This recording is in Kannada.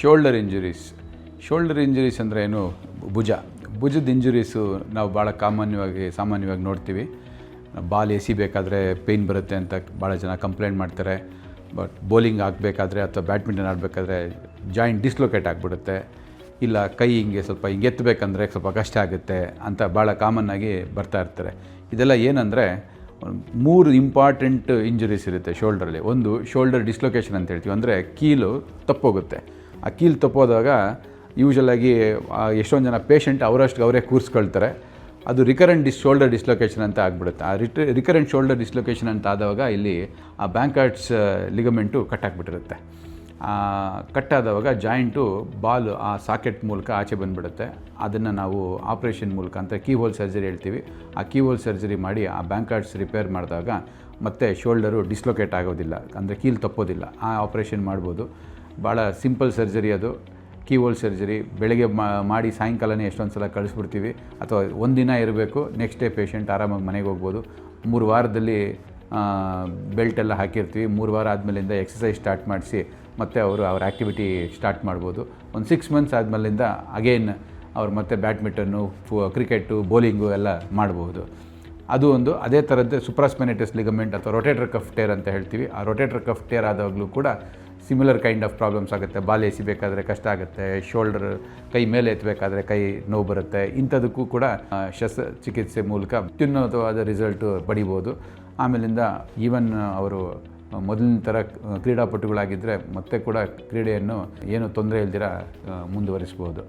ಶೋಲ್ಡರ್ ಇಂಜುರೀಸ್ ಶೋಲ್ಡರ್ ಇಂಜುರೀಸ್ ಅಂದರೆ ಏನು? ಭುಜ. ಭುಜದ ಇಂಜುರೀಸು ನಾವು ಭಾಳ ಕಾಮಾನ್ಯವಾಗಿ, ಸಾಮಾನ್ಯವಾಗಿ ನೋಡ್ತೀವಿ. ಬಾಲ್ ಎಸಿಬೇಕಾದ್ರೆ ಪೇಯ್ನ್ ಬರುತ್ತೆ ಅಂತ ಭಾಳ ಜನ ಕಂಪ್ಲೇಂಟ್ ಮಾಡ್ತಾರೆ. ಬಟ್ ಬೌಲಿಂಗ್ ಆಗಬೇಕಾದ್ರೆ ಅಥವಾ ಬ್ಯಾಡ್ಮಿಂಟನ್ ಆಡಬೇಕಾದ್ರೆ ಜಾಯಿಂಟ್ ಡಿಸ್ಲೊಕೇಟ್ ಆಗಿಬಿಡುತ್ತೆ. ಇಲ್ಲ ಕೈ ಹಿಂಗೆ ಸ್ವಲ್ಪ ಹಿಂಗೆ ಎತ್ತಬೇಕಂದ್ರೆ ಸ್ವಲ್ಪ ಕಷ್ಟ ಆಗುತ್ತೆ ಅಂತ ಭಾಳ ಕಾಮನ್ನಾಗಿ ಬರ್ತಾ ಇರ್ತಾರೆ. ಇದೆಲ್ಲ ಏನಂದರೆ, ಮೂರು ಇಂಪಾರ್ಟೆಂಟ್ ಇಂಜುರೀಸ್ ಇರುತ್ತೆ ಶೋಲ್ಡ್ರಲ್ಲಿ ಒಂದು ಶೋಲ್ಡರ್ ಡಿಸ್ಲೊಕೇಶನ್ ಅಂತ ಹೇಳ್ತೀವಿ. ಅಂದರೆ ಕೀಲು ತಪ್ಪೋಗುತ್ತೆ. ಆ ಕೀಲು ತಪ್ಪೋದಾಗ ಯೂಶಲಾಗಿ ಎಷ್ಟೊಂದು ಜನ ಪೇಷಂಟ್ ಅವರಷ್ಟು ಅವರೇ ಕೂರಿಸ್ಕೊಳ್ತಾರೆ ಅದು ರಿಕರೆಂಟ್ ಡಿಸ್ ಶೋಲ್ಡರ್ ಡಿಸ್ಲೊಕೇಶನ್ ಅಂತ ಆಗಿಬಿಡುತ್ತೆ. ಆ ರಿಟ್ ರಿಕರೆಂಟ್ ಶೋಲ್ಡರ್ ಡಿಸ್ಲೊಕೇಶನ್ ಅಂತ ಆದಾಗ ಇಲ್ಲಿ ಆ ಬ್ಯಾಂಕಾರ್ಟ್ಸ್ ಲಿಗಮೆಂಟು ಕಟ್ಟಾಕ್ಬಿಟ್ಟಿರುತ್ತೆ ಕಟ್ಟಾದವಾಗ ಜಾಯಿಂಟು ಬಾಲ್ ಆ ಸಾಕೆಟ್ ಮೂಲಕ ಆಚೆ ಬಂದುಬಿಡುತ್ತೆ. ಅದನ್ನು ನಾವು ಆಪ್ರೇಷನ್ ಮೂಲಕ ಅಂತ ಕೀ ಹೋಲ್ ಸರ್ಜರಿ ಹೇಳ್ತೀವಿ. ಆ ಕೀ ಹೋಲ್ ಸರ್ಜರಿ ಮಾಡಿ ಆ ಬ್ಯಾಂಕಾರ್ಡ್ಸ್ ರಿಪೇರ್ ಮಾಡಿದಾಗ ಮತ್ತೆ ಶೋಲ್ಡರು ಡಿಸ್ಲೊಕೇಟ್ ಆಗೋದಿಲ್ಲ ಅಂದರೆ ಕೀಲು ತಪ್ಪೋದಿಲ್ಲ. ಆ ಆಪ್ರೇಷನ್ ಮಾಡ್ಬೋದು. ಭಾಳ ಸಿಂಪಲ್ ಸರ್ಜರಿ ಅದು. ಕೀ ಹೋಲ್ ಸರ್ಜರಿ, ಬೆಳಗ್ಗೆ ಮಾಡಿ ಸಾಯಂಕಾಲನೇ ಎಷ್ಟೊಂದು ಸಲ ಕಳಿಸ್ಬಿಡ್ತೀವಿ. ಅಥವಾ ಒಂದು ದಿನ ಇರಬೇಕು ನೆಕ್ಸ್ಟ್ ಡೇ ಪೇಷಂಟ್ ಆರಾಮಾಗಿ ಮನೆಗೆ ಹೋಗ್ಬೋದು. ಮೂರು ವಾರದಲ್ಲಿ ಬೆಲ್ಟ್ ಎಲ್ಲ ಹಾಕಿರ್ತೀವಿ. ಮೂರು ವಾರ ಆದಮೇಲಿಂದ ಎಕ್ಸಸೈಸ್ ಸ್ಟಾರ್ಟ್ ಮಾಡಿಸಿ, ಮತ್ತೆ ಅವರು ಅವ್ರ ಆ್ಯಕ್ಟಿವಿಟಿ ಸ್ಟಾರ್ಟ್ ಮಾಡ್ಬೋದು. ಒಂದು ಸಿಕ್ಸ್ ಮಂತ್ಸ್ ಆದಮೇಲಿಂದ ಅಗೇನ್ ಅವ್ರು ಮತ್ತೆ ಬ್ಯಾಡ್ಮಿಂಟನ್ನು ಫು ಕ್ರಿಕೆಟು ಬೌಲಿಂಗು ಎಲ್ಲ ಮಾಡ್ಬೋದು. ಅದು ಒಂದು, ಅದೇ ಥರದ್ದು ಸುಪ್ರಾಸ್ಮೆನೆಟಸ್ ಲಿಗಮೆಂಟ್ ಅಥವಾ ರೊಟೇಟರ್ ಕಫ್ ಟೇರ್ ಅಂತ ಹೇಳ್ತೀವಿ. ಆ ರೊಟೇಟರ್ ಕಫ್ ಟೇರ್ ಆದಾಗಲೂ ಕೂಡ ಸಿಮಿಲರ್ ಕೈಂಡ್ ಆಫ್ ಪ್ರಾಬ್ಲಮ್ಸ್ ಆಗುತ್ತೆ. ಬಾಲ್ ಎಸಿಬೇಕಾದ್ರೆ ಕಷ್ಟ ಆಗುತ್ತೆ ಶೋಲ್ಡರ್ ಕೈ ಮೇಲೆ ಎತ್ತಬೇಕಾದ್ರೆ ಕೈ ನೋವು ಬರುತ್ತೆ. ಇಂಥದಕ್ಕೂ ಕೂಡ ಶಸ್ತ್ರ ಶಸ್ತ್ರಚಿಕಿತ್ಸೆ ಮೂಲಕ ಅತ್ಯುನ್ನತವಾದ ರಿಸಲ್ಟು ಪಡಿಬೋದು. ಆಮೇಲಿಂದ ಈವನ್ ಅವರು ಮೊದಲಿನ ಥರ ಕ್ರೀಡಾಪಟುಗಳಾಗಿದ್ದರೆ ಮತ್ತೆ ಕೂಡ ಕ್ರೀಡೆಯನ್ನು ಏನು ತೊಂದರೆ ಇಲ್ದಿರ ಮುಂದುವರಿಸ್ಬೋದು.